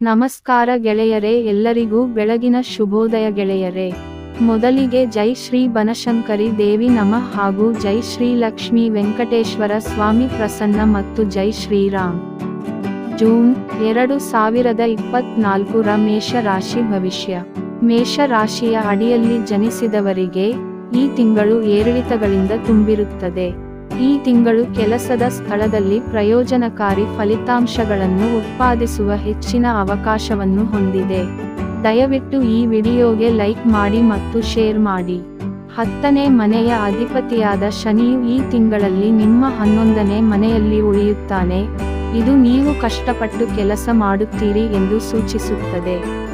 ನಮಸ್ಕಾರ ಗೆಳೆಯರೇ, ಎಲ್ಲರಿಗೂ ಬೆಳಗಿನ ಶುಭೋದಯ ಗೆಳೆಯರೇ. ಮೊದಲಿಗೆ ಜೈ ಶ್ರೀ ಬನಶಂಕರಿ ದೇವಿ ನಮ ಹಾಗೂ ಜೈ ಶ್ರೀ ಲಕ್ಷ್ಮೀ ವೆಂಕಟೇಶ್ವರ ಸ್ವಾಮಿ ಪ್ರಸನ್ನ ಮತ್ತು ಜೈ ಶ್ರೀರಾಮ್ ಜೂನ್ ಎರಡು ಸಾವಿರದ ಇಪ್ಪತ್ನಾಲ್ಕರ ಮೇಷ ರಾಶಿ ಭವಿಷ್ಯ. ಮೇಷ ರಾಶಿಯ ಅಡಿಯಲ್ಲಿ ಜನಿಸಿದವರಿಗೆ ಈ ತಿಂಗಳು ಏರಿಳಿತಗಳಿಂದ ತುಂಬಿರುತ್ತದೆ. ಈ ತಿಂಗಳು ಕೆಲಸದ ಸ್ಥಳದಲ್ಲಿ ಪ್ರಯೋಜನಕಾರಿ ಫಲಿತಾಂಶಗಳನ್ನು ಉತ್ಪಾದಿಸುವ ಹೆಚ್ಚಿನ ಅವಕಾಶವನ್ನು ಹೊಂದಿದೆ. ದಯವಿಟ್ಟು ಈ ವಿಡಿಯೋಗೆ ಲೈಕ್ ಮಾಡಿ ಮತ್ತು ಶೇರ್ ಮಾಡಿ. ಹತ್ತನೇ ಮನೆಯ ಅಧಿಪತಿಯಾದ ಶನಿಯು ಈ ತಿಂಗಳಲ್ಲಿ ನಿಮ್ಮ ಹನ್ನೊಂದನೇ ಮನೆಯಲ್ಲಿ ಉಳಿಯುತ್ತಾನೆ. ಇದು ನೀವು ಕಷ್ಟಪಟ್ಟು ಕೆಲಸ ಮಾಡುತ್ತೀರಿ ಎಂದು ಸೂಚಿಸುತ್ತದೆ.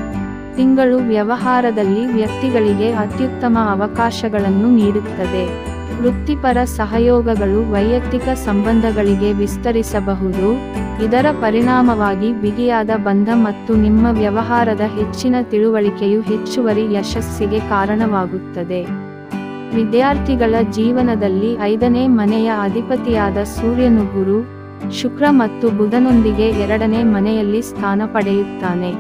ತಿಂಗಳು ವ್ಯವಹಾರದಲ್ಲಿ ವ್ಯಕ್ತಿಗಳಿಗೆ ಅತ್ಯುತ್ತಮ ಅವಕಾಶಗಳನ್ನು ನೀಡುತ್ತದೆ. ವೃತ್ತಿಪರ ಸಹಯೋಗಗಳು ವೈಯಕ್ತಿಕ ಸಂಬಂಧಗಳಿಗೆ ವಿಸ್ತರಿಸಬಹುದು, ಇದರ ಪರಿಣಾಮವಾಗಿ ಬಿಗಿಯಾದ ಬಂಧ ಮತ್ತು ನಿಮ್ಮ ವ್ಯವಹಾರದ ಹೆಚ್ಚಿನ ತಿಳುವಳಿಕೆಯು ಹೆಚ್ಚುವರಿ ಯಶಸ್ಸಿಗೆ ಕಾರಣವಾಗುತ್ತದೆ. ವಿದ್ಯಾರ್ಥಿಗಳ ಜೀವನದಲ್ಲಿ ಐದನೇ ಮನೆಯ ಅಧಿಪತಿಯಾದ ಸೂರ್ಯನು ಗುರು, ಶುಕ್ರ ಮತ್ತು ಬುಧನೊಂದಿಗೆ ಎರಡನೇ ಮನೆಯಲ್ಲಿ ಸ್ಥಾನ ಪಡೆಯುತ್ತಾನೆ.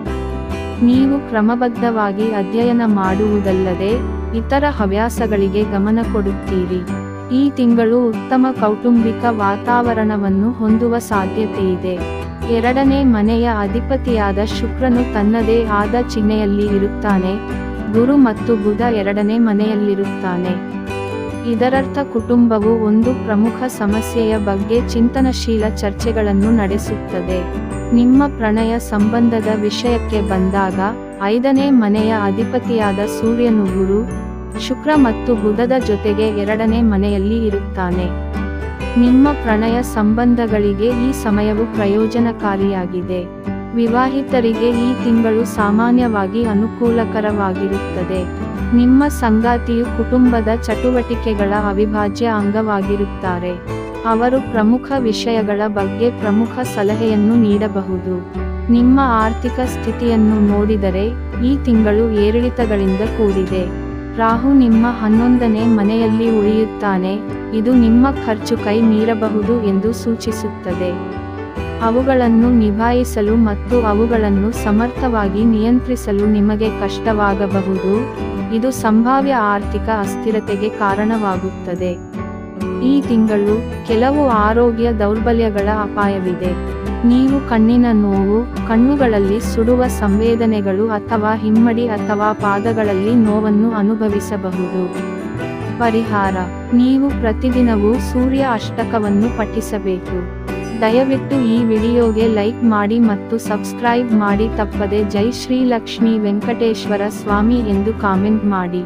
ನೀವು ಕ್ರಮಬದ್ಧವಾಗಿ ಅಧ್ಯಯನ ಮಾಡುವುದಲ್ಲದೆ ಇತರ ಹವ್ಯಾಸಗಳಿಗೆ ಗಮನ ಕೊಡುತ್ತೀರಿ. ಈ ತಿಂಗಳು ಉತ್ತಮ ಕೌಟುಂಬಿಕ ವಾತಾವರಣವನ್ನು ಹೊಂದುವ ಸಾಧ್ಯತೆಯಿದೆ ಎರಡನೇ ಮನೆಯ ಅಧಿಪತಿಯಾದ ಶುಕ್ರನು ತನ್ನದೇ ಆದ ಚಿಹ್ನೆಯಲ್ಲಿ ಇರುತ್ತಾನೆ. ಗುರು ಮತ್ತು ಬುಧ ಎರಡನೇ ಮನೆಯಲ್ಲಿರುತ್ತಾನೆ. ಇದರರ್ಥ ಕುಟುಂಬವು ಒಂದು ಪ್ರಮುಖ ಸಮಸ್ಯೆಯ ಬಗ್ಗೆ ಚಿಂತನಶೀಲ ಚರ್ಚೆಗಳನ್ನು ನಡೆಸುತ್ತದೆ. ನಿಮ್ಮ ಪ್ರಣಯ ಸಂಬಂಧದ ವಿಷಯಕ್ಕೆ ಬಂದಾಗ, ಐದನೇ ಮನೆಯ ಅಧಿಪತಿಯಾದ ಸೂರ್ಯನು ಗುರು ಶುಕ್ರ ಮತ್ತು ಬುಧದ ಜೊತೆಗೆ ಎರಡನೇ ಮನೆಯಲ್ಲಿ ಇರುತ್ತಾನೆ. ನಿಮ್ಮ ಪ್ರಣಯ ಸಂಬಂಧಗಳಿಗೆ ಈ ಸಮಯವು ಪ್ರಯೋಜನಕಾರಿಯಾಗಿದೆ. ವಿವಾಹಿತರಿಗೆ ಈ ತಿಂಗಳು ಸಾಮಾನ್ಯವಾಗಿ ಅನುಕೂಲಕರವಾಗಿರುತ್ತದೆ. ನಿಮ್ಮ ಸಂಗಾತಿಯು ಕುಟುಂಬದ ಚಟುವಟಿಕೆಗಳ ಅವಿಭಾಜ್ಯ ಅಂಗವಾಗಿರುತ್ತಾರೆ. ಅವರು ಪ್ರಮುಖ ವಿಷಯಗಳ ಬಗ್ಗೆ ಪ್ರಮುಖ ಸಲಹೆಯನ್ನು ನೀಡಬಹುದು. ನಿಮ್ಮ ಆರ್ಥಿಕ ಸ್ಥಿತಿಯನ್ನು ನೋಡಿದರೆ ಈ ತಿಂಗಳು ಏರಿಳಿತಗಳಿಂದ ಕೂಡಿದೆ. ರಾಹು ನಿಮ್ಮ ಹನ್ನೊಂದನೇ ಮನೆಯಲ್ಲಿ ಉಳಿಯುತ್ತಾನೆ, ಇದು ನಿಮ್ಮ ಖರ್ಚು ಕೈ ಮೀರಬಹುದು ಎಂದು ಸೂಚಿಸುತ್ತದೆ. ಅವುಗಳನ್ನು ನಿಭಾಯಿಸಲು ಮತ್ತು ಅವುಗಳನ್ನು ಸಮರ್ಥವಾಗಿ ನಿಯಂತ್ರಿಸಲು ನಿಮಗೆ ಕಷ್ಟವಾಗಬಹುದು, ಇದು ಸಂಭಾವ್ಯ ಆರ್ಥಿಕ ಅಸ್ಥಿರತೆಗೆ ಕಾರಣವಾಗುತ್ತದೆ. ಈ ತಿಂಗಳು ಕೆಲವು ಆರೋಗ್ಯ ದೌರ್ಬಲ್ಯಗಳ ಅಪಾಯವಿದೆ. ನೀವು ಕಣ್ಣಿನ ನೋವು, ಕಣ್ಣುಗಳಲ್ಲಿ ಸುಡುವ ಸಂವೇದನೆಗಳು ಅಥವಾ ಹಿಮ್ಮಡಿ ಅಥವಾ ಪಾದಗಳಲ್ಲಿ ನೋವನ್ನು ಅನುಭವಿಸಬಹುದು. ಪರಿಹಾರ, ನೀವು ಪ್ರತಿದಿನವೂ ಸೂರ್ಯ ಅಷ್ಟಕವನ್ನು ಪಠಿಸಬೇಕು. ದಯವಿಟ್ಟು ಈ ವಿಡಿಯೋಗೆ ಲೈಕ್ ಮಾಡಿ ಮತ್ತು ಸಬ್ಸ್ಕ್ರೈಬ್ ಮಾಡಿ ತಪ್ಪದೆ ಜೈ ಶ್ರೀ ಲಕ್ಷ್ಮೀ ವೆಂಕಟೇಶ್ವರ ಸ್ವಾಮಿ ಎಂದು ಕಾಮೆಂಟ್ ಮಾಡಿ.